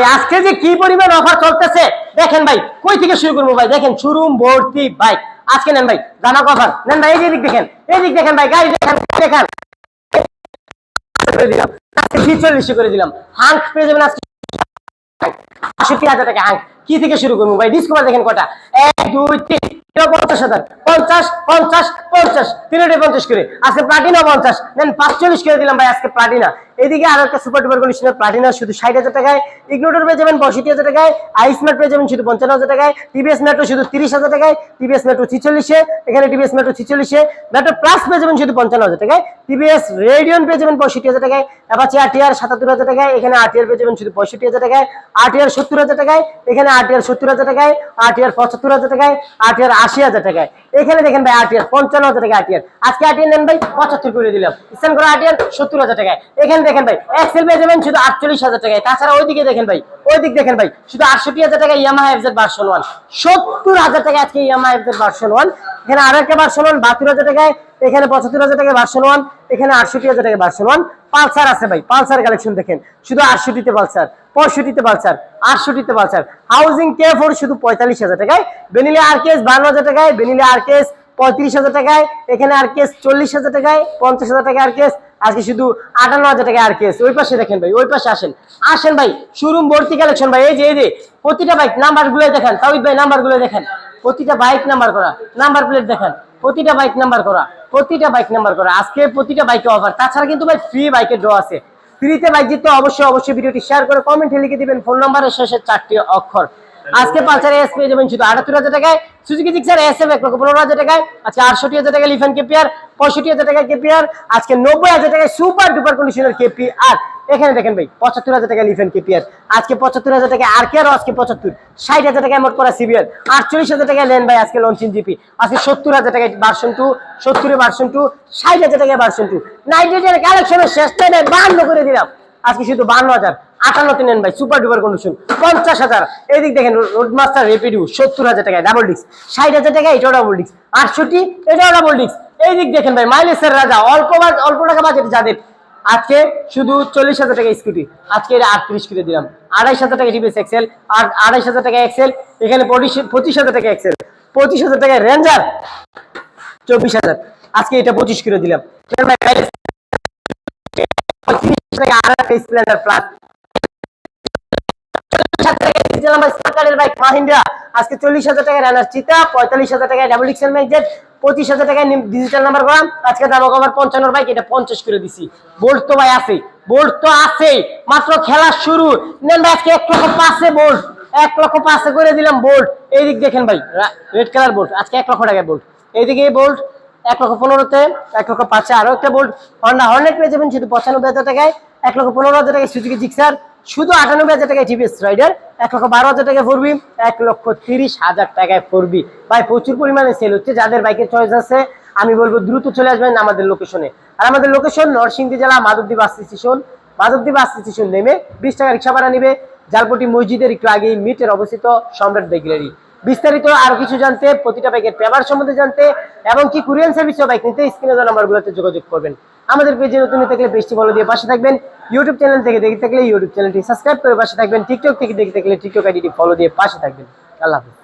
ভাই, আজকে যে কি পরিমাণ অফার চলতেছে, দেখেন ভাই, কই থেকে শুরু করব ভাই? দেখেন শুরুম ভর্তি, ভাই, আজকে নেন ভাই, জানা অফার নেন ভাই, এই দিক দেখেন, এই দিক দেখেন ভাই গাড়ি দেখেন দেখেন। আষট্টি হাজার টাকা কি থেকে শুরু করব ভাই? ডিসকভার দেখেন কটা। এক, দুই, তিন। পঞ্চাশ হাজার পঞ্চাশ পঞ্চাশ পঞ্চাশ তিনটে পঞ্চাশ করে আজকে প্লাটিনা পঞ্চাশ দেন পাঁচচল্লিশ করে দিলাম ভাই আজকে প্লাটিনা এদিকে আর সুপার ডুপার শুধু ষাট হাজার টাকায় ইগনোটর পেয়ে যাবেন পঁয়ষট্টি হাজার টাকায় ম্যাট শুধু হাজার টাকায় টিভিএস মেট্রো শুধু তিরিশ হাজার টাকায় টিভিএস মেট্রো ছিচল্লিশে এখানে টিভিএস মেট্রো ছিচল্লিশে মেট্রো প্লাস পেয়ে যাবেন শুধু পঞ্চান্ন হাজার টাকায় টিভিএস রেডিয়ন পেয়ে যাবেন পঁয়ষট্টি হাজার টাকায় অ্যাপাচি আরটিআর সাতাত্তর হাজার টাকায় এখানে আরটিআর পেয়ে যাবেন শুধু পঁয়ষট্টি হাজার টাকায় আরটিআর সত্তর হাজার টাকায় এখানে আরটিআর সত্তর হাজার টাকায় আরটিআর পঁচাত্তর হাজার টাকায় আরটিআর আশি হাজার টাকায়। এখানে দেখেন ভাই আটিয়ার পঞ্চান্ন হাজার টাকা আটিয়ার আজকে আটিয়ার নেন ভাই, পঁচাত্তর করে দিলাম। স্ট্যান্ড করে আটিয়ার সত্তর হাজার টাকায়। এখানে দেখেন ভাই এক্সেল পেয়ে যাবেন শুধু আটচল্লিশ হাজার টাকায়। তাছাড়া ওইদিকে দেখেন ভাই ওই দিক দেখেন ভাই, শুধু আটষট্টি হাজার টাকা ইয়ামাহা এফজেড ভার্সন ওয়ান সত্তর হাজার টাকা আজকে ইয়ামাহা এফজেড ভার্সন ওয়ান এখানে আর একটা ভার্সন ওয়ান বাহাত্তর হাজার টাকায়। এখানে পঁচাত্তর হাজার টাকা ভার্সন ওয়ান এখানে আটষট্টি হাজার টাকা ওয়ান পালসার আছে ভাই, পালসার কালেকশন দেখেন। শুধু আটষট্টিতে পালসার, পঁয়ষট্টিতে পালসার, আটষট্টিতে পালসার। হাউজিং কে ফোর শুধু পঁয়তাল্লিশ হাজার টাকায়। বেনিলে আর কেস বান্ন হাজার টাকায় বেনিলে আর কেস পঁয়ত্রিশ হাজার টাকায়, এখানে আর কেস চল্লিশ হাজার টাকায়, পঞ্চাশ হাজার টাকা আর কেস আজকে শুধু আটান্ন হাজার টাকা আর কেস ওই পাশে দেখেন ভাই, ওই পাশে আসেন। আসেন ভাই শোরুম ভর্তি কালেকশন ভাই, এই যে এই যে, প্রতিটা বাইক নাম্বারগুলো দেখেন। তাওহিদ ভাই নাম্বারগুলো দেখেন। প্রতিটা বাইক নাম্বার করা নাম্বার প্লেট দেখেন। প্রতিটা বাইক নাম্বার করা, প্রতিটা বাইক নাম্বার করা। আজকে প্রতিটা বাইকে অফার তাছাড়া কিন্তু ভাই ফ্রি বাইকের ড্র আছে। ফ্রিতে বাইক জিততে অবশ্যই অবশ্যই ভিডিওটি শেয়ার করে কমেন্টে লিখে দিবেন। ফোন নাম্বারের শেষে চারটি অক্ষর। আজকে পালসার এস পেয়ে যাবেন শুধু আটাত্তর হাজার টাকায়। সুজুকি জিক্সার এস এফ এক লক্ষ পনেরো হাজার টাকায়। আজকে আটষট্টি হাজার টাকা লিফান কেপিআর পঁয়ষট্টি হাজার টাকা কেপিআর আজকে নব্বই হাজার টাকায় সুপার ডুপার কন্ডিশনের কেপিআর এখানে দেখেন ভাই, পঁচাত্তর হাজার টাকা লিফেন কেপিআর। আজকে পঁচাত্তর হাজার টাকা আর কে আরও আজকে পঁচাত্তর? ষাট হাজার টাকা এমট করা সিবিআর আটচল্লিশ হাজার টাকা লেন ভাই আজকে লঞ্চিং জিপি আজকে সত্তর হাজার টাকা ভার্সন টু সত্তরে ভার্সন টু ষাট হাজার টাকা ভার্সন টু নাইট্রেটের কালেকশনের শেষ টাইমে বান্ন করে দিলাম। আজকে শুধু বান্ন হাজার। আটান্নতে নেন ভাই সুপার ডুপার কন্ডিশন পঞ্চাশ হাজার। এদিক দেখেন রোড মাস্টার রেপিডিউ সত্তর হাজার টাকায় ডাবল ডিস্ক ষাট হাজার টাকা এটাও ডাবল ডিস্ক আটষট্টি, এটাও ডাবল ডিস্ক এই দিক দেখেন ভাই মাইলেজের রাজা, অল্প অল্প টাকা বাজেট যাদের। আজকে শুধু চল্লিশ হাজার টাকা স্কুটি আজকে এটা আটত্রিশ করে দিলাম। আড়াইশ হাজার টাকা টিভিএস এক্সেল আর আড়াইশ হাজার টাকা এক্সেল এখানে পঁচিশ হাজার টাকা এক্সেল পঁচিশ হাজার টাকা রেঞ্জার চব্বিশ হাজার। আজকে এটা পঁচিশ কিলো দিলাম। প্লাস আজকে চল্লিশ হাজার টাকা রানার চিতা পঁয়তাল্লিশ হাজার টাকায় ডাবল ডিক্সেল ম্যাগজেট পঁচিশ হাজার টাকায় ডিজিটাল নাম্বার করাম আজকে দাম কমার পঞ্চান্ন বাইক এটা পঞ্চাশ করে দিছি। বোল্ট তো ভাই আছে বোল্ট তো আছে, মাত্র খেলা শুরু। নেন ভাই, আজকে এক লক্ষ পাঁচে বোল্ট এক লক্ষ পাঁচে করে দিলাম বোল্ট এই দিক দেখেন ভাই রেড কালার বোল্ট আজকে এক লক্ষ টাকায় বোল্ট এইদিকে বোল্ট এক লক্ষ পনেরোতে, এক লক্ষ পাঁচে আরও একটা বোল্ট হন্ডা হর্নেট পেয়ে যাবেন, শুধু পঁচানব্বই হাজার টাকায়, এক লক্ষ পনেরো হাজার টাকায় সুজুকি জিক্সার শুধু আটানব্বই হাজার টাকায় টিভিএস রাইডার এক লক্ষ বারো হাজার টাকায় ফোরবি এক লক্ষ তিরিশ হাজার টাকায় ফোরবি ভাই, প্রচুর পরিমাণে সেল হচ্ছে, যাদের বাইকের চয়েস আছে, আমি বলব দ্রুত চলে আসবেন আমাদের লোকেশনে আর আমাদের লোকেশন নরসিংদী জেলা Madhabdi bus station Madhabdi bus station নেমে বিশ টাকা রিক্সা ভাড়া নেবে। জালপটি মসজিদের একটু আগেই মিটের অবস্থিত সম্রাট বেগলারি বিস্তারিত আরও কিছু জানতে, প্রতিটা বাইকের পেপার সম্বন্ধে জানতে, এবং কি কুরিয়ান সার্ভিস বাইক নিতে স্ক্রিনে নাম্বারগুলোতে যোগাযোগ করবেন। আমাদের পেজে নতুন থাকলে পেজটি ফলো দিয়ে পাশে থাকবেন। ইউটিউব চ্যানেল থেকে দেখে থাকলে ইউটিউব চ্যানেলটি সাবস্ক্রাইব করে পাশে থাকবেন। টিকটক থেকে দেখে থাকলে টিকটক আইডিটি ফলো দিয়ে পাশে থাকবেন। আল্লাহ হাফিজ।